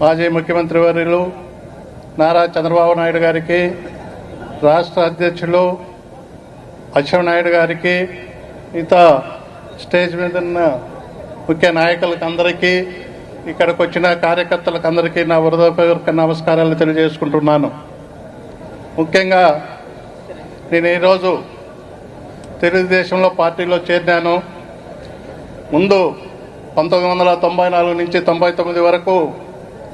మాజీ ముఖ్యమంత్రి వర్యులు నారా చంద్రబాబు నాయుడు గారికి రాష్ట్ర అధ్యక్షులు నాయుడు గారికి మిగతా స్టేజ్ మీద ఉన్న ముఖ్య నాయకులకు అందరికీ ఇక్కడికి వచ్చిన కార్యకర్తలకు అందరికీ నా హృదయపూర్వక నమస్కారాలు తెలియజేసుకుంటున్నాను. ముఖ్యంగా నేను ఈరోజు తెలుగుదేశంలో పార్టీలో చేరినాను. ముందు పంతొమ్మిది వందల తొంభై నాలుగు నుంచి తొంభై తొమ్మిది వరకు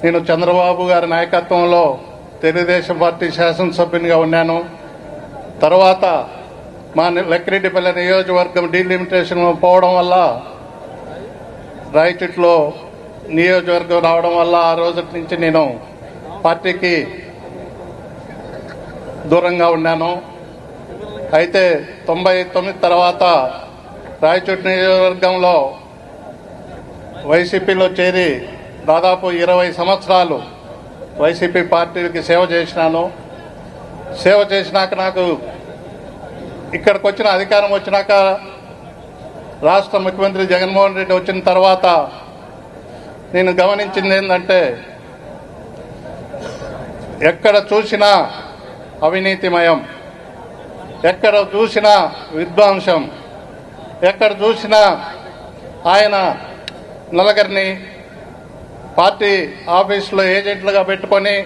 నేను చంద్రబాబు గారి నాయకత్వంలో తెలుగుదేశం పార్టీ శాసనసభ్యునిగా ఉన్నాను. తర్వాత మా ని- లక్కిరెడ్డిపల్లి నియోజకవర్గం డీలిమిటేషన్ పోవడం వల్ల రాయచిట్లో నియోజకవర్గం రావడం వల్ల ఆ రోజు నుంచి నేను పార్టీకి దూరంగా ఉన్నాను. అయితే తొంభై తొమ్మిది తర్వాత రాయచోటి నియోజకవర్గంలో వైసీపీలో చేరి దాదాపు ఇరవై సంవత్సరాలు వైసీపీ పార్టీకి సేవ చేసినాను. సేవ చేసినాక నాకు ఇక్కడికి వచ్చిన అధికారం వచ్చినాక రాష్ట్ర ముఖ్యమంత్రి జగన్మోహన్ రెడ్డి వచ్చిన తర్వాత నేను గమనించింది ఏంటంటే ఎక్కడ చూసినా అవినీతిమయం ఎక్కడ చూసినా విధ్వంసం ఎక్కడ చూసినా ఆయన నలగరిని పార్టీ ఆఫీసులో ఏజెంట్లుగా పెట్టుకొని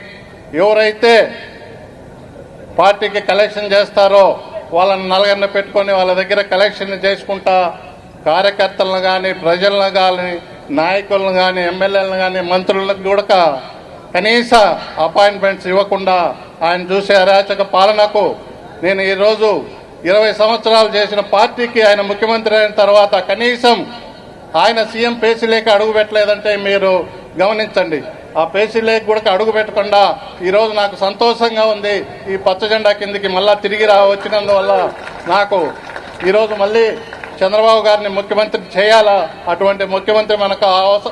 ఎవరైతే పార్టీకి కలెక్షన్ చేస్తారో వాళ్ళని నలగన్న పెట్టుకొని వాళ్ళ దగ్గర కలెక్షన్ చేసుకుంటా కార్యకర్తలను కానీ ప్రజలను కానీ నాయకులను కానీ ఎమ్మెల్యేలను కానీ మంత్రులకు కూడా కనీస అపాయింట్మెంట్స్ ఇవ్వకుండా ఆయన చూసే అరాచక పాలనకు నేను ఈరోజు ఇరవై సంవత్సరాలు చేసిన పార్టీకి ఆయన ముఖ్యమంత్రి అయిన తర్వాత కనీసం ఆయన సీఎం పేసీలేక అడుగు పెట్టలేదంటే మీరు గమనించండి. ఆ పేసీలేక కూడా అడుగు పెట్టకుండా ఈరోజు నాకు సంతోషంగా ఉంది. ఈ పచ్చ జెండా కిందికి మళ్ళా తిరిగి రా వచ్చినందువల్ల నాకు ఈరోజు మళ్ళీ చంద్రబాబు గారిని ముఖ్యమంత్రి చేయాలా? అటువంటి ముఖ్యమంత్రి మనకు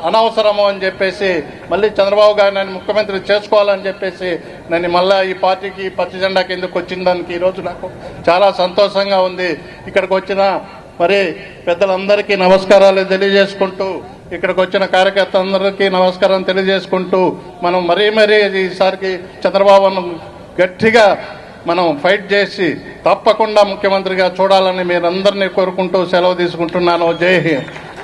అనవసరము అని చెప్పేసి మళ్ళీ చంద్రబాబు గారిని ముఖ్యమంత్రి చేసుకోవాలని చెప్పేసి నేను మళ్ళీ ఈ పార్టీకి పచ్చజెండా పచ్చ జెండా కిందకు వచ్చిన దానికి ఈరోజు నాకు చాలా సంతోషంగా ఉంది. ఇక్కడికి వచ్చిన మరి పెద్దలందరికీ నమస్కారాలు తెలియజేసుకుంటూ ఇక్కడికి వచ్చిన కార్యకర్తలందరికీ నమస్కారం తెలియజేసుకుంటూ మనం మరీ మరీ ఈసారికి చంద్రబాబును గట్టిగా మనం ఫైట్ చేసి తప్పకుండా ముఖ్యమంత్రిగా చూడాలని మీరందరినీ కోరుకుంటూ సెలవు తీసుకుంటున్నాను. జై హింద్.